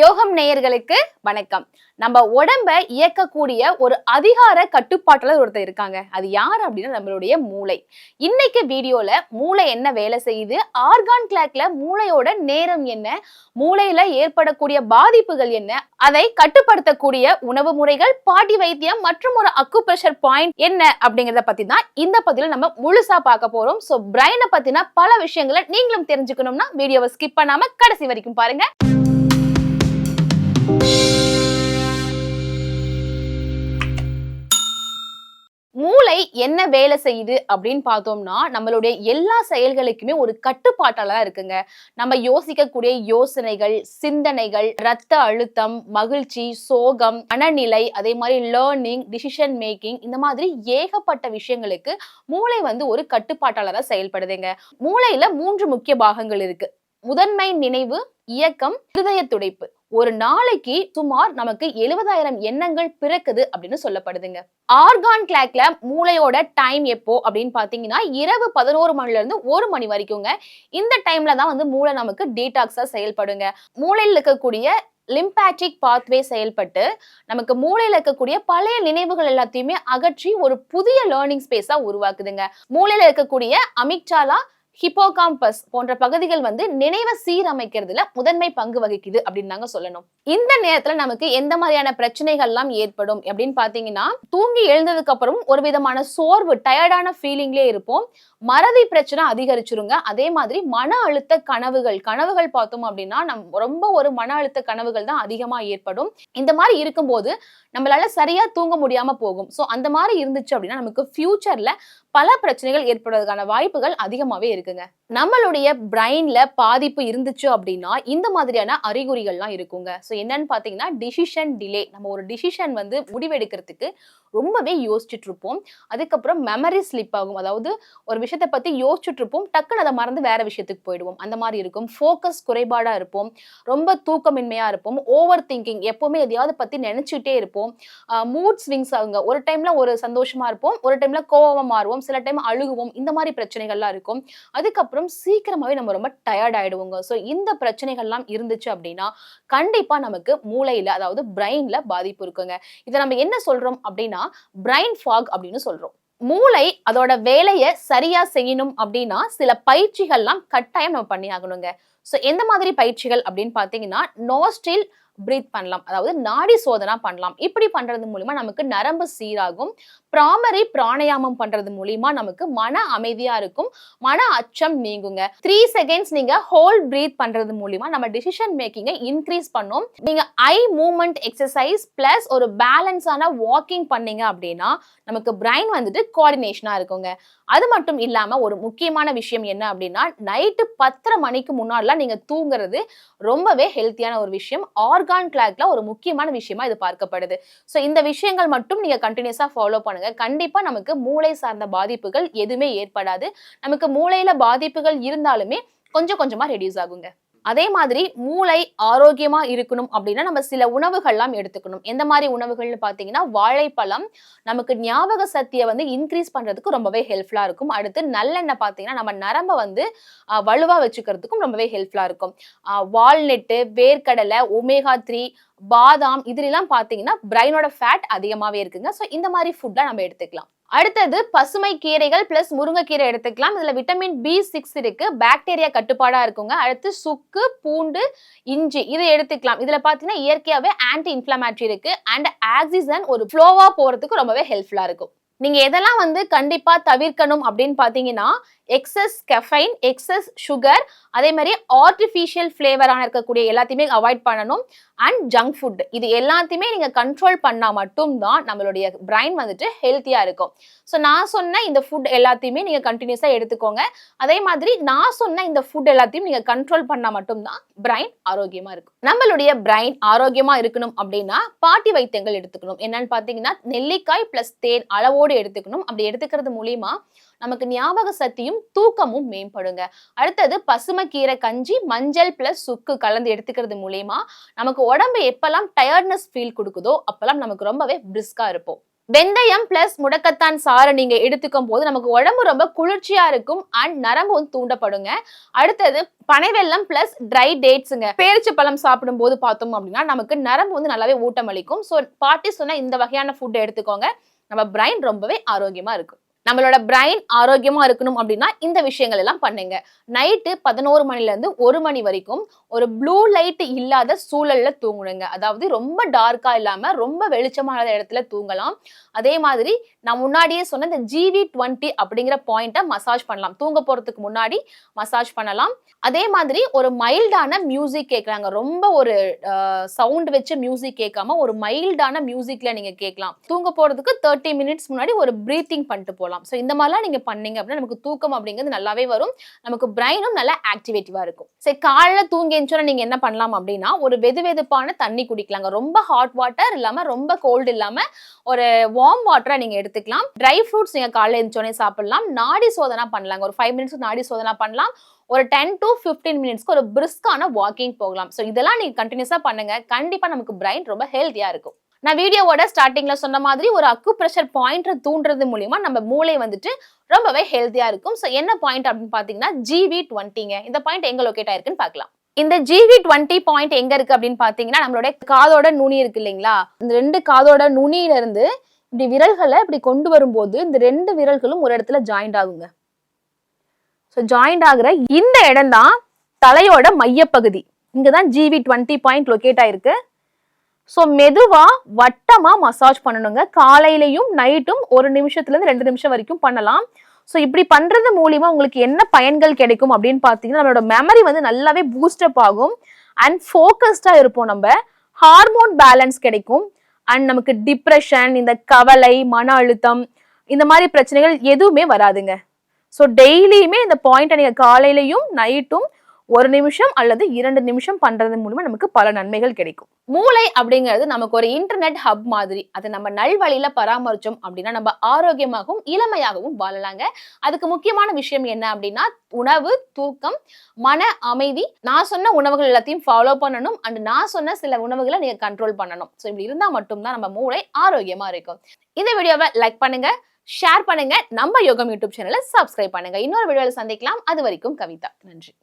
யோகம் நேயர்களுக்கு வணக்கம். நம்ம உடம்ப இயக்கக்கூடிய ஒரு அதிகார கட்டுப்பாட்டில் ஒருத்தர் இருக்காங்க. அது யார் அப்படின்னா நம்மளுடைய மூளை. இன்னைக்கு வீடியோல மூளை என்ன வேலை செய்யுது ஆர்கான் கிளாக்ல மூளையோட நேரம் என்ன மூளையில ஏற்படக்கூடிய பாதிப்புகள் என்ன அதை கட்டுப்படுத்தக்கூடிய உணவு முறைகள் பாட்டி வைத்தியம் மற்றும் ஒரு அக்கு பிரஷர் பாயிண்ட் என்ன அப்படிங்கறத பத்தி தான் இந்த பதில நம்ம முழுசா பார்க்க போறோம். சோ பிரைனை பத்தின பல விஷயங்களை நீங்களும் தெரிஞ்சுக்கணும்னா வீடியோவை ஸ்கிப் பண்ணாம கடைசி வரைக்கும் பாருங்க. என்ன வேலை செய்யுது அப்படின்னு பார்த்தோம்னா நம்மளுடைய எல்லா செயல்களுக்குமே ஒரு கட்டுப்பாட்டால தான் இருக்குங்க. நம்ம யோசிக்கக்கூடிய யோசனைகள் சிந்தனைகள் ரத்த அழுத்தம் மகிழ்ச்சி சோகம் மனநிலை அதே மாதிரி லேர்னிங் டிசிஷன் மேக்கிங் இந்த மாதிரி ஏகப்பட்ட விஷயங்களுக்கு மூளை வந்து ஒரு கட்டுப்பாட்டாளராக செயல்படுதுங்க. மூளையில மூன்று முக்கிய பாகங்கள் இருக்கு. முதன்மை நினைவு இயக்கம் இருதய துடைப்பு. ஒரு நாளைக்கு சுமார் நமக்கு எழுபதாயிரம் எண்ணங்கள் பிறக்குது அப்படின்னு சொல்லப்படுதுங்க. ஆர்கான் கிளாக்ல மூளையோட டைம் எப்போ அப்படின்னு பாத்தீங்கன்னா இரவு பதினோரு மணில இருந்து ஒரு மணி வரைக்குங்க. இந்த டைம்ல தான் வந்து மூளை நமக்கு டீடாக்ஸா செயல்படுங்க. மூளையில் இருக்கக்கூடிய லிம்பாட்டிக் பாத்வே செயல்பட்டு நமக்கு மூளையில இருக்கக்கூடிய பழைய நினைவுகள் எல்லாத்தையுமே அகற்றி ஒரு புதிய லேர்னிங் ஸ்பேஸா உருவாக்குதுங்க. மூளையில இருக்கக்கூடிய அமிக்சாலா ஹிப்போகாம்பஸ் போன்ற பகுதிகள் வந்து நினைவை சீரமைக்கிறதுல முதன்மை பங்கு வகிக்குது அப்படின்னு நாங்க சொல்லணும். இந்த நேரத்துல நமக்கு எந்த மாதிரியான பிரச்சனைகள்லாம் ஏற்படும் அப்படின்னு பாத்தீங்கன்னா தூங்கி எழுந்ததுக்கு அப்புறம் ஒரு விதமான சோர்வு டயர்டான ஃபீலிங்லேயே இருப்போம். மறதி பிரச்சனை அதிகரிச்சிருங்க. அதே மாதிரி மன அழுத்த கனவுகள் கனவுகள் பார்த்தோம் அப்படின்னா நம் ரொம்ப ஒரு மன அழுத்த கனவுகள் தான் அதிகமா ஏற்படும். இந்த மாதிரி இருக்கும்போது நம்மளால சரியா தூங்க முடியாம போகும். ஸோ அந்த மாதிரி இருந்துச்சு அப்படின்னா நமக்கு ஃபியூச்சர்ல பல பிரச்சனைகள் ஏற்படுறதுக்கான வாய்ப்புகள் அதிகமாவே இருக்குங்க நம்மளுடைய பிரெயின்ல பாதிப்பு இருந்துச்சு அப்படின்னா இந்த மாதிரியான அறிகுறிகள்லாம் இருக்குங்க. ஸோ என்னன்னு பார்த்தீங்கன்னா டிசிஷன் டிலே நம்ம ஒரு டிசிஷன் வந்து முடிவெடுக்கிறதுக்கு ரொம்பவே யோசிச்சுட்டு இருப்போம் அதுக்கப்புறம் மெமரி ஸ்லிப் ஆகும். அதாவது ஒரு விஷயத்தை பத்தி யோசிச்சுட்டு இருப்போம் டக்குன்னு அதை மறந்து வேற விஷயத்துக்கு போயிடுவோம். அந்த மாதிரி இருக்கும். ஃபோக்கஸ் குறைபாடா இருப்போம். ரொம்ப தூக்கமின்மையா இருப்போம். ஓவர் திங்கிங் எப்பவுமே எதையாவது பத்தி நினைச்சுட்டே இருப்போம். மூட் ஸ்விங்ஸ் ஆகுங்க. ஒரு டைம்ல ஒரு சந்தோஷமா இருப்போம். ஒரு டைம்ல கோவமாக மாறுவோம். சில டைம் அழுகுவோம். இந்த மாதிரி பிரச்சனைகள்லாம் இருக்கும். அதுக்கப்புறம் சீக்கிரமாவே நம்ம ரொம்ப டயர்ட் ஆயிடுவோங்க. ஸோ இந்த பிரச்சனைகள்லாம் இருந்துச்சு அப்படின்னா கண்டிப்பா நமக்கு மூளையில் அதாவது பிரெயினில் பாதிப்பு இருக்குங்க. இதை நம்ம என்ன சொல்றோம் அப்படின்னா பிரைன் ஃபாக் அப்படின்னு சொல்றோம். மூளை அதோட வேலையை சரியா செய்யணும் அப்படின்னா சில பயிற்சிகள்லாம் கட்டாயம் நம்ம பண்ணி ஆகணுங்க ஸோ எந்த மாதிரி பயிற்சிகள் அப்படின்னு பார்த்தீங்கன்னா நோஸ்டில் பிரீத் பண்ணலாம். அதாவது நாடி சோதனா பண்ணலாம். இப்படி பண்றது மூலியமா நமக்கு நரம்பு சீராகும். பிராமரி பிராணயாமம் பண்றது மூலியமா நமக்கு மன அமைதியா இருக்கும். மன அச்சம் நீங்குங்க. த்ரீ செகண்ட்ஸ் நீங்க ஹோல் பிரீத் பண்றது மூலியமா நம்ம டிசிஷன் மேக்கிங்கை இன்க்ரீஸ் பண்ணும். நீங்க ஐ மூமெண்ட் எக்ஸசைஸ் பிளஸ் ஒரு பேலன்ஸான வாக்கிங் பண்ணீங்க அப்படின்னா நமக்கு பிரைன் வந்துட்டு கோஆர்டினேஷனா இருக்குங்க. அது மட்டும் இல்லாம ஒரு முக்கியமான விஷயம் என்ன அப்படின்னா நைட்டு பத்தரை மணிக்கு முன்னாடிலாம் நீங்க தூங்குறது ரொம்பவே ஹெல்த்தியான ஒரு விஷயம். ஆர்கான் கிளாக்ல ஒரு முக்கியமான விஷயமா இது பார்க்கப்படுது. ஸோ இந்த விஷயங்கள் மட்டும் நீங்க கண்டினியூஸா ஃபாலோ பண்ணுங்க. கண்டிப்பா நமக்கு மூளை சார்ந்த பாதிப்புகள் எதுவுமே ஏற்படாது. நமக்கு மூளையில பாதிப்புகள் இருந்தாலுமே கொஞ்சம் கொஞ்சமா ரெடியூஸ் ஆகுங்க. அதே மாதிரி மூளை ஆரோக்கியமா இருக்கணும் அப்படின்னா நம்ம சில உணவுகள்லாம் எடுத்துக்கணும். எந்த மாதிரி உணவுகள்னு பார்த்தீங்கன்னா வாழைப்பழம் நமக்கு ஞாபக சக்தியை வந்து இன்க்ரீஸ் பண்றதுக்கு ரொம்பவே ஹெல்ப்ஃபுல்லா இருக்கும். அடுத்து நல்லெண்ணெய் பார்த்தீங்கன்னா நம்ம நரம்பை வந்து வலுவா வச்சுக்கிறதுக்கும் ரொம்பவே ஹெல்ப்ஃபுல்லா இருக்கும். வால்நெட்டு வேர்க்கடலை ஒமேகா த்ரீ பாதாம் இதுலாம் பார்த்தீங்கன்னா பிரைனோட ஃபேட் அதிகமாகவே இருக்குங்க. ஸோ இந்த மாதிரி ஃபுட்லாம் நம்ம எடுத்துக்கலாம். அடுத்தது பசுமை கீரைகள் பிளஸ் முருங்கைக்கீரை எடுத்துக்கலாம். இதில் விட்டமின் பி சிக்ஸ் இருக்கு. பாக்டீரியா கட்டுப்பாடாக இருக்குங்க. அடுத்து சுக்கு பூண்டு இஞ்சி இதை எடுத்துக்கலாம். இதில் பார்த்தீங்கன்னா இயற்கையாகவே ஆன்டி இன்ஃப்ளமேட்ரி இருக்கு அண்ட் ஆக்சிஜன் ஒரு ஃப்ளோவாக போகிறதுக்கு ரொம்பவே ஹெல்ப்ஃபுல்லாக இருக்கும். நீங்க எதெல்லாம் வந்து கண்டிப்பா தவிர்க்கணும் அப்படின்னு பாத்தீங்கன்னா எக்ஸஸ் கெஃபைன் எக்ஸஸ் சுகர் அதே மாதிரி ஆர்டிஃபிஷியல் ஃப்ளேவரான இருக்கக்கூடிய எல்லாத்தையுமே அவாய்ட் பண்ணணும். அண்ட் ஜங்க் ஃபுட் இது எல்லாத்தையுமே நீங்க கண்ட்ரோல் பண்ணா மட்டும்தான் நம்மளுடைய பிரைன் வந்துட்டு ஹெல்த்தியா இருக்கும். ஸோ நான் சொன்ன இந்த ஃபுட் எல்லாத்தையுமே நீங்க கண்டினியூஸா எடுத்துக்கோங்க. அதே மாதிரி நான் சொன்ன இந்த ஃபுட் எல்லாத்தையும் நீங்க கண்ட்ரோல் பண்ணா மட்டும்தான் பிரைன் ஆரோக்கியமா இருக்கும். நம்மளுடைய பிரைன் ஆரோக்கியமா இருக்கணும் அப்படின்னா பாட்டி வைத்தியங்கள் எடுத்துக்கணும். என்னன்னு பாத்தீங்கன்னா நெல்லிக்காய் பிளஸ் தேன் அளவோடு எடுத்துக்கணும். அப்படி எடுத்துக்கிறது மூலியமா நமக்கு ஞாபக சக்தியும் தூக்கமும் மேம்படுங்க. அடுத்தது பசுமைக்கீரை கஞ்சி மஞ்சள் பிளஸ் சுக்கு கலந்து எடுத்துக்கிறது மூலியமா நமக்கு உடம்பு எப்பெல்லாம் டயர்ட்னஸ் ஃபீல் கொடுக்குதோ அப்பெல்லாம் நமக்கு ரொம்பவே பிரிஸ்கா இருப்போம். வெந்தயம் பிளஸ் முடக்கத்தான் சாறை நீங்க எடுத்துக்கும் போது நமக்கு உடம்பு ரொம்ப குளிர்ச்சியா இருக்கும் அண்ட் நரம்பு வந்து தூண்டப்படுங்க. அடுத்தது பனைவெல்லம் பிளஸ் ட்ரை டேட்ஸுங்க பேரிச்சு பழம் சாப்பிடும் போது பார்த்தோம் அப்படின்னா நமக்கு நரம்பு வந்து நல்லாவே ஊட்டம் அளிக்கும் ஸோ பாட்டி சொன்ன இந்த வகையான ஃபுட் எடுத்துக்கோங்க. நம்ம பிரைன் ரொம்பவே ஆரோக்கியமா இருக்கும். நம்மளோட பிரைன் ஆரோக்கியமா இருக்கணும் அப்படின்னா இந்த விஷயங்கள் எல்லாம் பண்ணுங்க. நைட்டு பதினோரு மணில இருந்து ஒரு மணி வரைக்கும் ஒரு ப்ளூ லைட் இல்லாத சூழல்ல தூங்கணுங்க அதாவது ரொம்ப டார்க்கா இல்லாம ரொம்ப வெளிச்சமான இடத்துல தூங்கலாம். அதே மாதிரி நான் முன்னாடியே சொன்ன இந்த ஜிவி டுவெண்ட்டி அப்படிங்கிற பாயிண்ட்டை மசாஜ் பண்ணலாம். தூங்க போறதுக்கு முன்னாடி மசாஜ் பண்ணலாம். அதே மாதிரி ஒரு மைல்டான மியூசிக் கேட்கறாங்க ரொம்ப ஒரு சவுண்ட் வச்சு மியூசிக் கேட்காம ஒரு மைல்டான மியூசிக்ல நீங்க கேட்கலாம். தூங்க போறதுக்கு தேர்ட்டி மினிட்ஸ் முன்னாடி ஒரு ப்ரீத்திங் பண்ணிட்டு போகலாம் ஸோ இந்த மாதிரிலாம் நீங்கள் பண்ணீங்க அப்படின்னா நமக்கு தூக்கம் அப்படிங்கிறது நல்லாவே வரும். நமக்கு பிரெயினும் நல்லா ஆக்டிவேட்டிவாக இருக்கும். சரி காலைல தூங்கி எழுந்தோன்னா நீங்கள் என்ன பண்ணலாம் அப்படின்னா ஒரு வெது வெதுப்பான தண்ணி குடிக்கலாங்க. ரொம்ப ஹாட் வாட்டர் இல்லாமல் ரொம்ப கோல்டு இல்லாமல் ஒரு வார்ம் வாட்டரை நீங்கள் எடுத்துக்கலாம். ட்ரை ஃப்ரூட்ஸ் நீங்கள் காலைல எழுந்தோடனே சாப்பிடலாம். நாடி சோதனை பண்ணலாங்க. ஒரு ஃபைவ் மினிட்ஸ் நாடி சோதனை பண்ணலாம். ஒரு டென் டு ஃபிஃப்டீன் மினிட்ஸ்க்கு ஒரு பிரிஸ்கான வாக்கிங் போகலாம். ஸோ இதெல்லாம் நீங்கள் கண்டினியூஸாக பண்ணுங்கள் கண்டிப்பாக நமக்கு பிரைன் ரொம்ப ஹெல்த்தியாக இருக்கும். நான் வீடியோவோட ஸ்டார்டிங்ல சொன்ன மாதிரி ஒரு அக்கு ப்ரெஷர் பாயிண்ட்டை தூண்டுறது மூலியமா நம்ம மூளை வந்துட்டு ரொம்பவே ஹெல்த்தியா இருக்கும். ஸோ என்ன பாயிண்ட் அப்படின்னு பாத்தீங்கன்னா ஜிவி டுவெண்ட்டிங்க இந்த பாயிண்ட் எங்க லொக்கேட் ஆயிருக்குன்னு பார்க்கலாம். இந்த ஜிவி டுவெண்ட்டி பாயிண்ட் எங்க இருக்கு அப்படின்னு பாத்தீங்கன்னா நம்மளுடைய காதோட நுனி இருக்கு இல்லைங்களா? இந்த ரெண்டு காதோட நுனியில இருந்து இப்படி விரல்களை இப்படி கொண்டு வரும்போது இந்த ரெண்டு விரல்களும் ஒரு இடத்துல ஜாயிண்ட் ஆகுங்க. ஸோ ஜாயிண்ட் ஆகுற இந்த இடம் தான் தலையோட மையப்பகுதி. இங்கதான் ஜிவி டுவெண்ட்டி பாயிண்ட் லொக்கேட் ஆயிருக்கு. ஸோ மெதுவாக வட்டமாக மசாஜ் பண்ணணுங்க. காலையிலையும் நைட்டும் ஒரு நிமிஷத்துலேருந்து ரெண்டு நிமிஷம் வரைக்கும் பண்ணலாம். ஸோ இப்படி பண்ணுறது மூலிமா உங்களுக்கு என்ன பயன்கள் கிடைக்கும் அப்படின்னு பார்த்தீங்கன்னா நம்மளோட மெமரி வந்து நல்லாவே பூஸ்டப் ஆகும். அண்ட் ஃபோக்கஸ்டாக இருப்போம் நம்ம. ஹார்மோன் பேலன்ஸ் கிடைக்கும். அண்ட் நமக்கு டிப்ரெஷன் இந்த கவலை மன அழுத்தம் இந்த மாதிரி பிரச்சனைகள் எதுவுமே வராதுங்க. ஸோ டெய்லியுமே இந்த பாயிண்ட்டை நீங்கள் காலையிலையும் நைட்டும் ஒரு நிமிஷம் அல்லது இரண்டு நிமிஷம் பண்றது மூலமா நமக்கு பல நன்மைகள் கிடைக்கும். மூளை அப்படிங்கிறது நமக்கு ஒரு இன்டர்நெட் ஹப் மாதிரி. அதை நம்ம நல்வழியில பராமரிச்சோம் அப்படின்னா நம்ம ஆரோக்கியமாகவும் இளமையாகவும் வாழலாங்க. அதுக்கு முக்கியமான விஷயம் என்ன அப்படின்னா உணவு தூக்கம் மன அமைதி. நான் சொன்ன உணவுகள் எல்லாத்தையும் ஃபாலோ பண்ணணும். அண்ட் நான் சொன்ன சில உணவுகளை நீங்க கண்ட்ரோல் பண்ணணும். ஸோ இப்படி இருந்தா மட்டும்தான் நம்ம மூளை ஆரோக்கியமா இருக்கும். இந்த வீடியோவை லைக் பண்ணுங்க ஷேர் பண்ணுங்க. நம்ம யோகம் யூடியூப் சேனலை சப்ஸ்கிரைப் பண்ணுங்க. இன்னொரு வீடியோவில் சந்திக்கலாம். அது வரைக்கும் கவிதா. நன்றி.